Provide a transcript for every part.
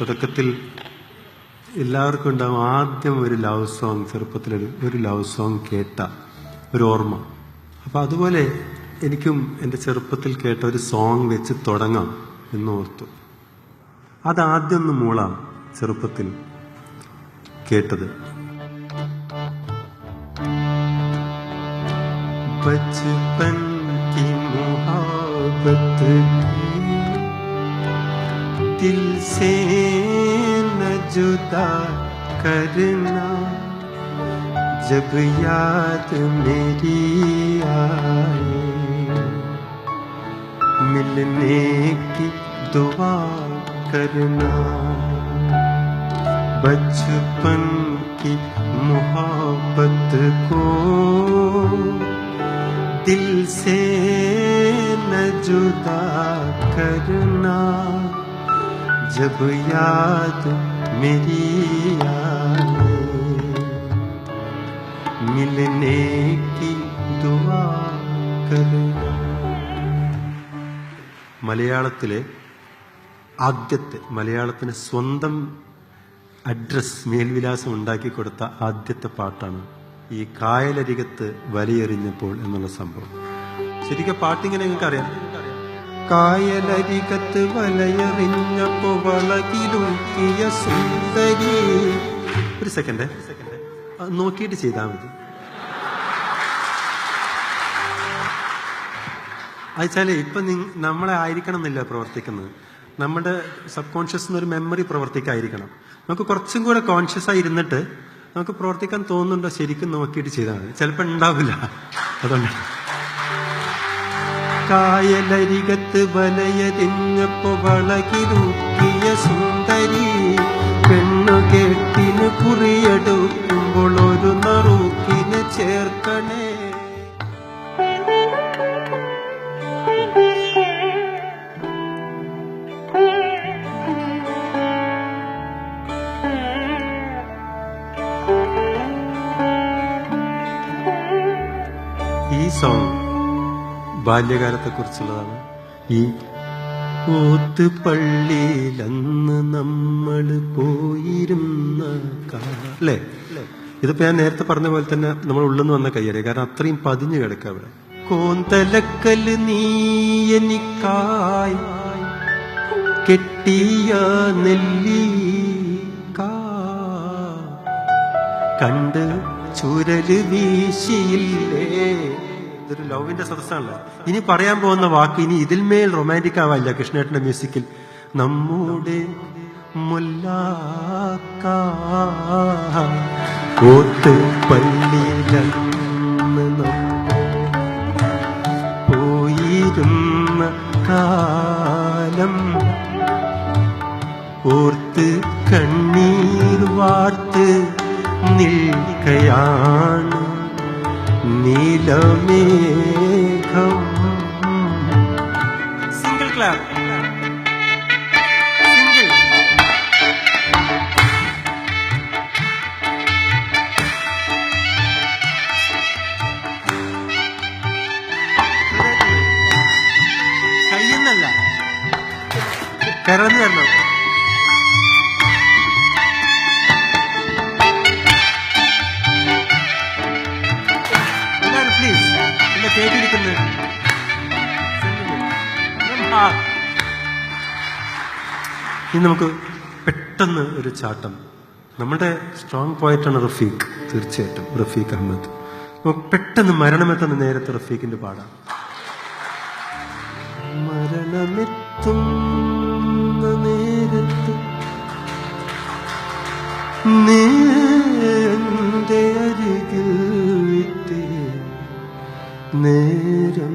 തുടക്കത്തിൽ എല്ലാവർക്കും ഉണ്ടാകും ആദ്യം ഒരു ലവ് സോങ് ചെറുപ്പത്തിൽ ഒരു ലവ് സോങ് കേട്ട ഒരു ഓർമ്മ. അപ്പം അതുപോലെ എനിക്കും എന്റെ ചെറുപ്പത്തിൽ കേട്ട ഒരു സോങ് വെച്ച് തുടങ്ങാം എന്നോർത്തു. അതാദ്യം ഒന്ന് മൂളാം ചെറുപ്പത്തിൽ കേട്ടത്. ബച്ച്പൻ കി മുഹാബത്ത് जुदा करना, जब याद मेरी आए। मिलने की दुआ करना, बचपन की मोहब्बत को दिल से न जुदा करना, जब याद मेरी आए मिलने की दुआ करना മലയാളത്തിലെ ആദ്യത്തെ മലയാളത്തിന് സ്വന്തം അഡ്രസ് മേൽവിലാസം ഉണ്ടാക്കി കൊടുത്ത ആദ്യത്തെ പാട്ടാണ് ഈ കായലരികത്ത് വലയെറിഞ്ഞപ്പോൾ എന്നുള്ള സംഭവം ശരിക്കും പാട്ടിങ്ങനെ നിങ്ങൾക്ക് അറിയാം കായലരികത്ത് വലയെറിഞ്ഞപ്പോ വളകിലൂക്കിയ സുന്ദരി. ഒരു സെക്കൻഡ് നോക്കിയിട്ട് ചെയ്താൽ മതി. അയച്ചാൽ ഇപ്പൊ നമ്മളെ ആയിരിക്കണം എന്നില്ല പ്രവർത്തിക്കുന്നത്. നമ്മുടെ സബ് കോൺഷ്യസ് ഒരു മെമ്മറി പ്രവർത്തിക്കായിരിക്കണം. നമുക്ക് കുറച്ചും കൂടെ കോൺഷ്യസ് ആയി ഇരുന്നിട്ട് നമുക്ക് പ്രവർത്തിക്കാൻ തോന്നുന്നുണ്ടോ? ശരിക്കും നോക്കിയിട്ട് ചെയ്താൽ മതി. ചിലപ്പോൾ ഉണ്ടാവില്ല. അതുകൊണ്ട് കായലരികത്ത് വലയ വലയതിഞ്ഞപ്പോ വളകിലൂക്കിയ സുന്ദരി. പെണ്ണു കേട്ടിന് കുറിയെടുക്കുമ്പോൾ ഒരു നറുക്കിന് ചേർക്കണേ. ഈ സോങ് ബാല്യകാലത്തെ കുറിച്ചുള്ളതാണ് ഈ ഓത്ത് പള്ളിയിലന്ന് നമ്മൾ പോയിരുന്ന കാലേ. ഇതിപ്പോ ഞാൻ നേരത്തെ പറഞ്ഞ പോലെ തന്നെ നമ്മൾ ഉള്ളെന്ന് വന്ന കയ്യറി. കാരണം അത്രയും പതിഞ്ഞു കിടക്കുക അവിടെ. കോന്തലക്കൽ നീ എനിക്കായി കെട്ടിയ നെല്ലി കണ്ട് ചുരൽ വീശിയില്ലേ? ഇതൊരു ലവിന്റെ സദസ്സാണല്ലോ. ഇനി പറയാൻ പോകുന്ന വാക്ക് ഇനി ഇതിൽമേൽ റൊമാന്റിക് ആവാല്ല കൃഷ്ണേട്ടന്റെ മ്യൂസിക്കിൽ നമ്മുടെ മുല്ലാക്കോത്ത് പള്ളിയിലന്ന് പോയിരുന്ന കാലം ഓർത്ത് കണ്ണീർ വാർത്ത് നിൽക്കയാണ്. നീലമേഘം. സിംഗിൾ ക്ലാപ്പ് സിംഗിൾ കേട്ടിരിക്കുന്നത് ഇനി നമുക്ക് പെട്ടെന്ന് ഒരു ചാട്ടം. നമ്മുടെ സ്ട്രോങ് പോയിട്ടാണ് റഫീഖ് തീർച്ചയായിട്ടും. റഫീഖ് അഹമ്മദ്. നമുക്ക് പെട്ടെന്ന് മരണമെത്തുന്ന നേരത്തെ റഫീഖിന്റെ പാടാം. മരണമെത്തുന്ന നേരം.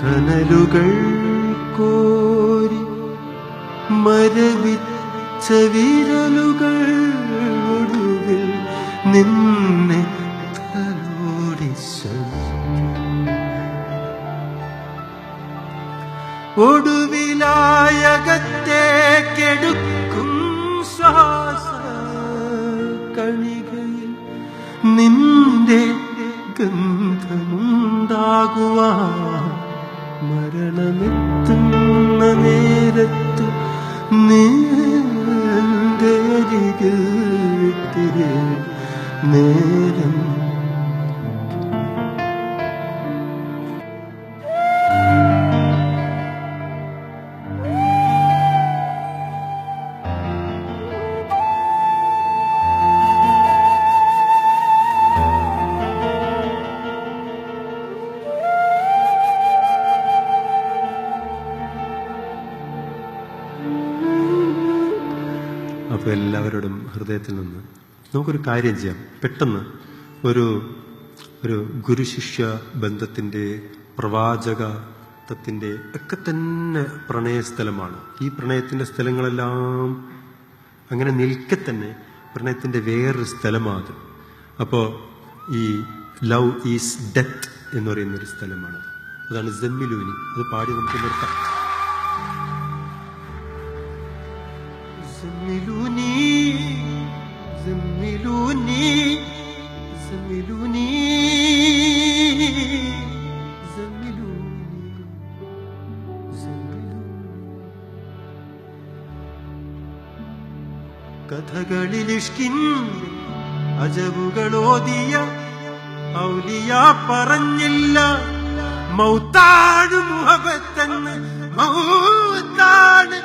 കനലുകൾ കോരി മരവിച്ച വിരലുകൾ ഒടുവിൽ നിന്നെ തലോടി ശമിച്ചു. നീന്റെ അരികിൽ ഇത്തിരി നേരം അപ്പൊ എല്ലാവരോടും ഹൃദയത്തിൽ നിന്ന് നമുക്കൊരു കാര്യം ചെയ്യാം. പെട്ടെന്ന് ഒരു ഒരു ഗുരുശിഷ്യ ബന്ധത്തിന്റെ പ്രവാചകത്വത്തിന്റെ ഒക്കെ തന്നെ പ്രണയസ്ഥലമാണ്. ഈ പ്രണയത്തിന്റെ സ്ഥലങ്ങളെല്ലാം അങ്ങനെ നിൽക്കെ തന്നെ പ്രണയത്തിന്റെ വേറൊരു സ്ഥലമാണ് അപ്പോൾ ഈ ലവ് ഈസ് ഡെത്ത് എന്ന് പറയുന്നൊരു സ്ഥലമാണ് അതാണ് ജമ്മിലൂനി അത് പാടി നമുക്ക് നിർത്താം. زملوني زملوني زملوني زملوني കഥകളിലിഷ്കിൻ അജബുകളോതിയ ഔലിയ പറഞ്ഞില്ല മൗത്താണ് മുഹബത്തെന്ന് മൗത്താണ്